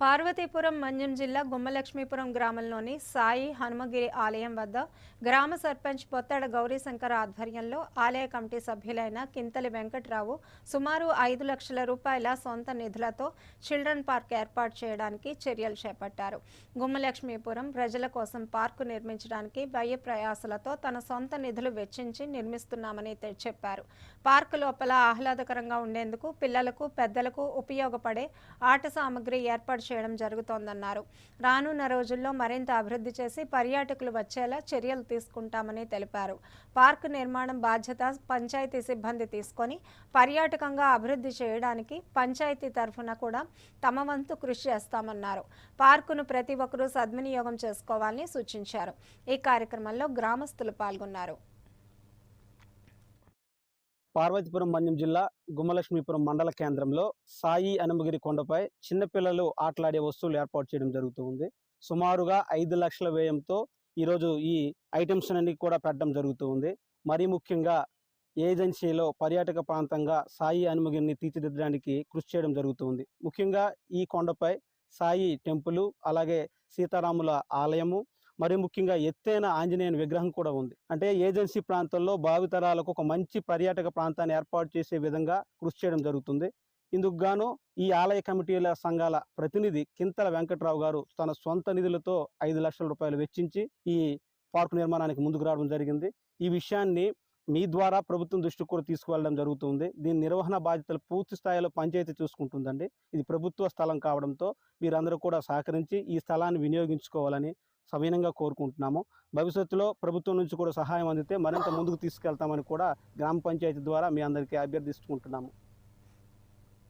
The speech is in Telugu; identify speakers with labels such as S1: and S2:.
S1: పార్వతీపురం మన్యం జిల్లా గుమ్మలక్ష్మీపురం గ్రామంలోని సాయి హనుమగిరి ఆలయం వద్ద గ్రామ సర్పంచ్ పొత్తడ గౌరీశంకర్ ఆధ్వర్యంలో ఆలయ కమిటీ సభ్యులైన కింతలి వెంకట్రావు సుమారు ఐదు లక్షల రూపాయల సొంత నిధులతో చిల్డ్రన్ పార్క్ ఏర్పాటు చేయడానికి చర్యలు చేపట్టారు. గుమ్మలక్ష్మీపురం ప్రజల కోసం పార్కు నిర్మించడానికి వ్యయ ప్రయాసలతో తన సొంత నిధులు వెచ్చించి నిర్మిస్తున్నామని చెప్పారు. పార్కు లోపల ఆహ్లాదకరంగా ఉండేందుకు పిల్లలకు పెద్దలకు ఉపయోగపడే ఆట సామగ్రి ఏర్పాటు చేయడం జరుగుతోందన్నారు. రానున్న రోజుల్లో మరింత అభివృద్ధి చేసి పర్యాటకులు వచ్చేలా చర్యలు తీసుకుంటామని తెలిపారు. పార్కు నిర్మాణం బాధ్యత పంచాయతీ సిబ్బంది తీసుకొని పర్యాటకంగా అభివృద్ధి చేయడానికి పంచాయతీ తరఫున కూడా తమ వంతు కృషి చేస్తామన్నారు. పార్కును ప్రతి ఒక్కరూ సద్వినియోగం చేసుకోవాలని సూచించారు. ఈ కార్యక్రమంలో గ్రామస్తులు పాల్గొన్నారు.
S2: పార్వతీపురం మన్యం జిల్లా గుమ్మలక్ష్మీపురం మండల కేంద్రంలో సాయి అనుమగిరి కొండపై చిన్నపిల్లలు ఆటలాడే వస్తువులు ఏర్పాటు చేయడం జరుగుతుంది సుమారుగా ఐదు లక్షల వ్యయంతో ఈరోజు ఈ ఐటమ్స్ అన్ని కూడా పెట్టడం జరుగుతుంది మరీ ముఖ్యంగా ఏజెన్సీలో పర్యాటక ప్రాంతంగా సాయి అనుమగిరిని తీర్చిదిద్దడానికి కృషి చేయడం జరుగుతుంది ముఖ్యంగా ఈ కొండపై సాయి టెంపుల్ అలాగే సీతారాముల ఆలయము మరి ముఖ్యంగా ఎత్తైన ఆంజనేయుని విగ్రహం కూడా ఉంది. అంటే ఏజెన్సీ ప్రాంతంలో భావితరాలకు ఒక మంచి పర్యాటక ప్రాంతాన్ని ఏర్పాటు చేసే విధంగా కృషి చేయడం జరుగుతుంది. ఇందుకు గాను ఈ ఆలయ కమిటీల సంఘాల ప్రతినిధి కింతల వెంకట్రావు గారు తన సొంత నిధులతో ఐదు లక్షల రూపాయలు వెచ్చించి ఈ పార్కు నిర్మాణానికి ముందుకు రావడం జరిగింది. ఈ విషయాన్ని మీ ద్వారా ప్రభుత్వం దృష్టికి కూడా తీసుకువెళ్ళడం జరుగుతుంది. దీని నిర్వహణ బాధ్యతలు పూర్తి స్థాయిలో పంచాయతీ చూసుకుంటుందండి. ఇది ప్రభుత్వ స్థలం కావడంతో మీరందరూ కూడా సహకరించి ఈ స్థలాన్ని వినియోగించుకోవాలని సవినంగా కోరుకుంటున్నాము. భవిష్యత్తులో ప్రభుత్వం నుంచి కూడా సహాయం అందితే మరింత ముందుకు తీసుకెళ్తామని కూడా గ్రామ పంచాయతీ ద్వారా మీ అందరికీ అభ్యర్థిస్తుంటున్నాము